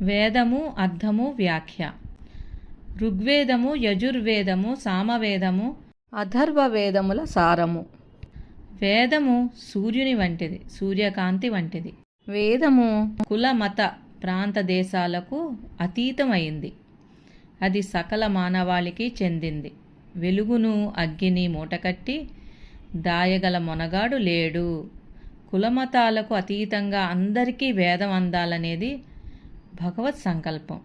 వేదము అర్థము వ్యాఖ్య. ఋగ్వేదము యజుర్వేదము సామవేదము అథర్వవేదముల సారము. వేదము సూర్యుని వంటిది సూర్యకాంతి వంటిది. వేదము కుల మత ప్రాంత దేశాలకు అతీతమైంది. అది సకల మానవాళికి చెందింది. వెలుగును అగ్గిని మూటకట్టి దాయగల మొనగాడు లేడు. కులమతాలకు అతీతంగా అందరికీ వేదం అందాలనేది భగవత్ సంకల్పం.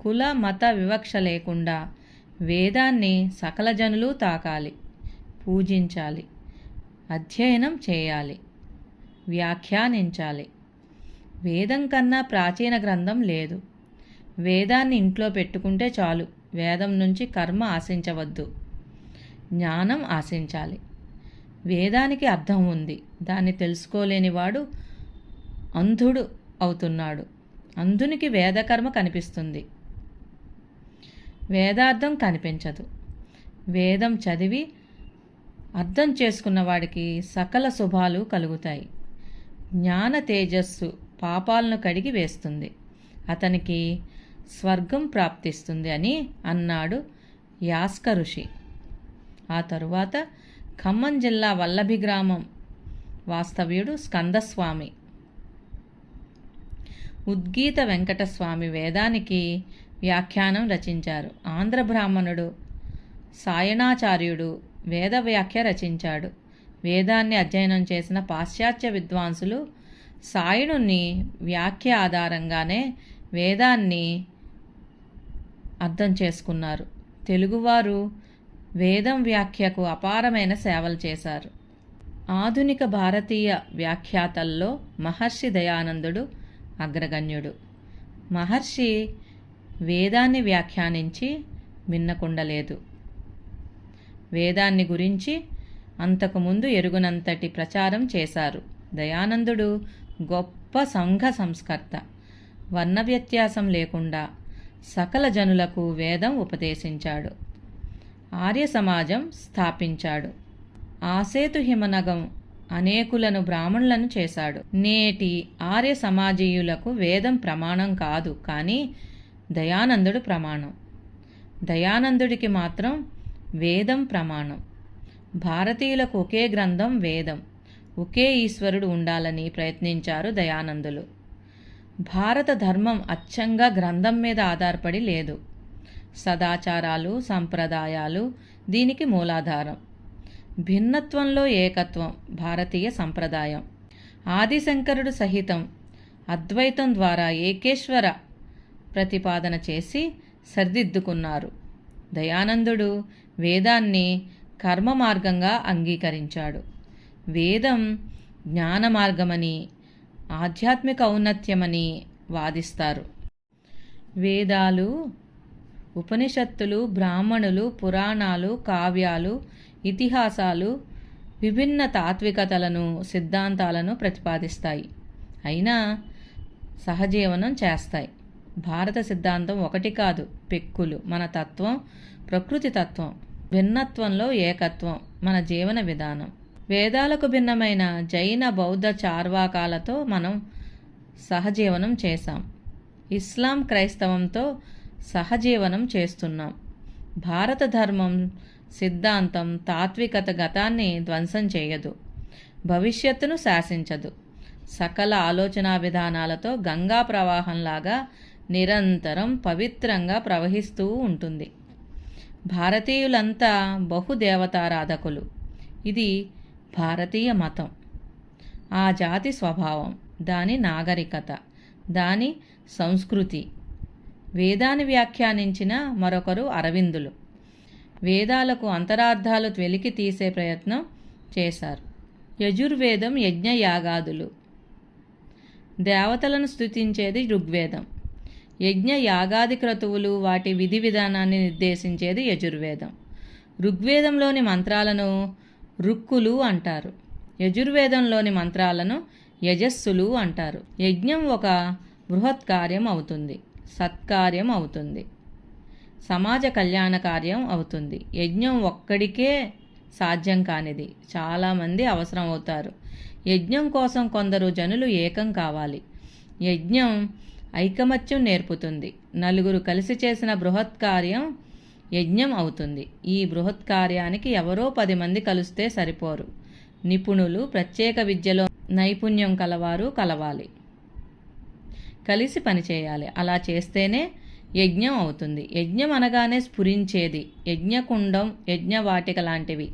కుల మత వివక్ష లేకుండా వేదాన్ని సకల జనులు తాకాలి పూజించాలి అధ్యయనం చేయాలి వ్యాఖ్యానించాలి. వేదం కన్నా ప్రాచీన గ్రంథం లేదు. వేదాన్ని ఇంట్లో పెట్టుకుంటే చాలు వేదం నుంచి కర్మ ఆశించవద్దు. జ్ఞానం ఆశించాలి. వేదానికి అర్థం ఉంది. దాన్ని తెలుసుకోలేనివాడు అంధుడు అవుతున్నాడు. అంధునికి వేదకర్మ కనిపిస్తుంది. వేదార్థం కనిపించదు. వేదం చదివి అర్థం చేసుకున్న వాడికి సకల శుభాలు కలుగుతాయి. జ్ఞాన తేజస్సు పాపాలను కడిగి వేస్తుంది. అతనికి స్వర్గం ప్రాప్తిస్తుంది అని అన్నాడు యాస్క ఋషి. ఆ తరువాత ఖమ్మం జిల్లా వల్లభి గ్రామం. వాస్తవ్యుడు స్కందస్వామి. ఉద్గీత వెంకటస్వామి వేదానికి వ్యాఖ్యానం రచించారు. ఆంధ్ర బ్రాహ్మణుడు సాయణాచార్యుడు వేద వ్యాఖ్య రచించాడు. వేదాన్ని అధ్యయనం చేసిన పాశ్చాత్య విద్వాంసులు సాయణుని వ్యాఖ్య ఆధారంగానే వేదాన్ని అర్థం చేసుకున్నారు. తెలుగువారు వేదం వ్యాఖ్యకు అపారమైన సేవలు చేశారు. ఆధునిక భారతీయ వ్యాఖ్యాతల్లో మహర్షి దయానందుడు అగ్రగణ్యుడు. మహర్షి వేదాన్ని వ్యాఖ్యానించి మిన్నకుండలేదు వేదాన్ని గురించి అంతకుముందు ఎరుగునంతటి ప్రచారం చేశారు. దయానందుడు గొప్ప సంఘ సంస్కర్త. వర్ణ వ్యత్యాసం లేకుండా సకల జనులకు వేదం ఉపదేశించాడు. ఆర్య సమాజం స్థాపించాడు. ఆసేతు హిమనగం అనేకులను బ్రాహ్మణులను చేశాడు. నేటి ఆర్య సమాజీయులకు వేదం ప్రమాణం కాదు కానీ దయానందుడు ప్రమాణం. దయానందుడికి మాత్రం వేదం ప్రమాణం. భారతీయులకు ఒకే గ్రంథం వేదం. ఒకే ఈశ్వరుడు ఉండాలని ప్రయత్నించారు దయానందులు. భారత ధర్మం అచ్చంగా గ్రంథం మీద ఆధారపడి లేదు. సదాచారాలు సంప్రదాయాలు దీనికి మూలాధారం. భిన్నత్వంలో ఏకత్వం భారతీయ సంప్రదాయం. ఆదిశంకరుడు సహితం అద్వైతం ద్వారా ఏకేశ్వర ప్రతిపాదన చేసి సరిదిద్దుకున్నారు. దయానందుడు వేదాన్ని కర్మ మార్గంగా అంగీకరించాడు. వేదం జ్ఞాన మార్గమని ఆధ్యాత్మిక ఔన్నత్యమని వాదిస్తారు. వేదాలు ఉపనిషత్తులు బ్రాహ్మణులు పురాణాలు కావ్యాలు ఇతిహాసాలు విభిన్న తాత్వికతలను సిద్ధాంతాలను ప్రతిపాదిస్తాయి. అయినా సహజీవనం చేస్తాయి. భారత సిద్ధాంతం ఒకటి కాదు పెక్కులు. మన తత్వం ప్రకృతి తత్వం. భిన్నత్వంలో ఏకత్వం మన జీవన విధానం. వేదాలకు భిన్నమైన జైన బౌద్ధ చార్వాకాలతో మనం సహజీవనం చేశాం. ఇస్లాం క్రైస్తవంతో సహజీవనం చేస్తున్నాం. భారత ధర్మం సిద్ధాంతం తాత్వికత గతాన్ని ధ్వంసం చేయదు భవిష్యత్తును శాసించదు. సకల ఆలోచనా విధానాలతో గంగా ప్రవాహంలాగా నిరంతరం పవిత్రంగా ప్రవహిస్తూ ఉంటుంది. భారతీయులంతా బహుదేవతారాధకులు ఇది భారతీయ మతం. ఆ జాతి స్వభావం దాని నాగరికత దాని సంస్కృతి. వేదాన్ని వ్యాఖ్యానించిన మరొకరు అరవిందులు. వేదాలకు అంతరార్థాలు వెలికి తీసే ప్రయత్నం చేశారు. యజుర్వేదం యజ్ఞయాగాదులు. దేవతలను స్థుతించేది ఋగ్వేదం. యజ్ఞ యాగాది క్రతువులు వాటి విధి విధానాన్ని నిర్దేశించేది యజుర్వేదం. ఋగ్వేదంలోని మంత్రాలను రుక్కులు అంటారు. యజుర్వేదంలోని మంత్రాలను యజస్సులు అంటారు. యజ్ఞం ఒక బృహత్ కార్యం అవుతుంది. సత్కార్యం అవుతుంది. సమాజ కళ్యాణ కార్యం అవుతుంది. యజ్ఞం ఒక్కడికే సాధ్యం కానిది. చాలామంది అవసరం అవుతారు. యజ్ఞం కోసం కొందరు జనులు ఏకం కావాలి. యజ్ఞం ఐకమత్యం నేర్పుతుంది. నలుగురు కలిసి చేసిన బృహత్ కార్యం యజ్ఞం అవుతుంది. ఈ బృహత్ కార్యానికి ఎవరో పది మంది కలిస్తే సరిపోరు. నిపుణులు ప్రత్యేక విద్యలో నైపుణ్యం కలవారు కలవాలి. కలిసి పనిచేయాలి అలా చేస్తేనే యజ్ఞం అవుతుంది. యజ్ఞం అనగానే స్ఫురించేది. యజ్ఞకుండం యజ్ఞవాటిక లాంటివి.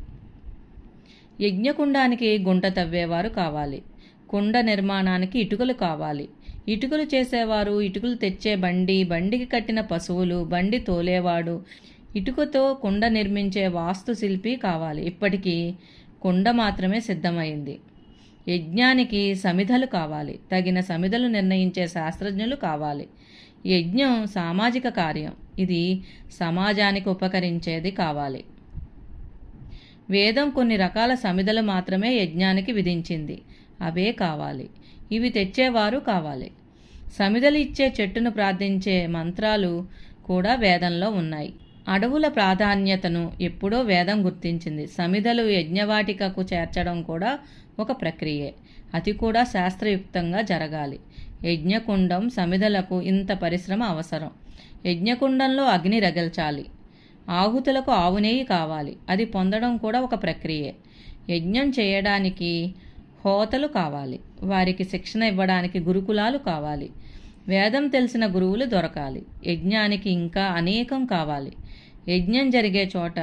యజ్ఞకుండానికి గుంట తవ్వేవారు కావాలి. కుండ నిర్మాణానికి ఇటుకలు కావాలి. ఇటుకలు చేసేవారు ఇటుకలు తెచ్చే బండి బండికి కట్టిన పశువులు బండి తోలేవాడు ఇటుకతో కుండ నిర్మించే వాస్తుశిల్పి కావాలి. ఇప్పటికీ కుండ మాత్రమే సిద్ధమైంది. యజ్ఞానికి సమిధలు కావాలి. తగిన సమిధలు నిర్ణయించే శాస్త్రజ్ఞులు కావాలి. యజ్ఞం సామాజిక కార్యం. ఇది సమాజానికి ఉపకరించేది కావాలి. వేదం కొన్ని రకాల సమిధలు మాత్రమే యజ్ఞానికి విధించింది. అవే కావాలి. ఇవి తెచ్చేవారు కావాలి. సమిధలు ఇచ్చే చెట్టును ప్రార్థించే మంత్రాలు కూడా వేదంలో ఉన్నాయి. అడవుల ప్రాధాన్యతను ఎప్పుడో వేదం గుర్తించింది. సమిధలు యజ్ఞవాటికకు చేర్చడం కూడా ఒక ప్రక్రియే. అది కూడా శాస్త్రయుక్తంగా జరగాలి. యజ్ఞకుండం సమిధలకు ఇంత పరిశ్రమ అవసరం. యజ్ఞకుండంలో అగ్ని రగల్చాలి. ఆహుతులకు ఆవు నెయ్యి కావాలి. అది పొందడం కూడా ఒక ప్రక్రియే. యజ్ఞం చేయడానికి హోతలు కావాలి. వారికి శిక్షణ ఇవ్వడానికి గురుకులాలు కావాలి. వేదం తెలిసిన గురువులు దొరకాలి. యజ్ఞానికి ఇంకా అనేకం కావాలి. యజ్ఞం జరిగే చోట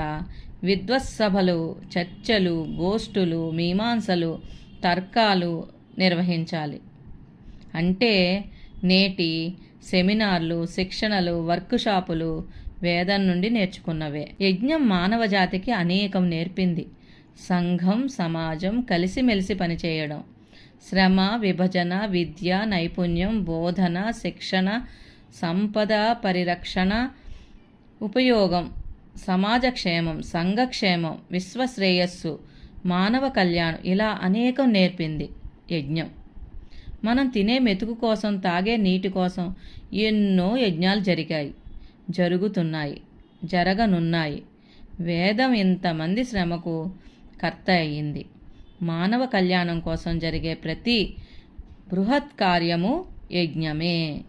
విద్వత్సభలు చర్చలు గోష్ఠులు మీమాంసలు తర్కాలు నిర్వహించాలి. అంటే నేటి సెమినార్లు శిక్షణలు వర్క్షాపులు వేదం నుండి నేర్చుకున్నవే. యజ్ఞం మానవ జాతికి అనేకం నేర్పింది. సంఘం సమాజం కలిసిమెలిసి పనిచేయడం. శ్రమ విభజన విద్య నైపుణ్యం బోధన శిక్షణ సంపద పరిరక్షణ ఉపయోగం సమాజక్షేమం సంఘక్షేమం విశ్వశ్రేయస్సు మానవ కళ్యాణం ఇలా అనేకం నేర్పింది యజ్ఞం. మనం తినే మెతుకు కోసం తాగే నీటి కోసం ఎన్నో యజ్ఞాలు జరిగాయి. జరుగుతున్నాయి జరగనున్నాయి. వేదం ఇంతమంది శ్రమకు కర్త అయ్యింది. మానవ కళ్యాణం కోసం జరిగే ప్రతి బృహత్ కార్యము యజ్ఞమే.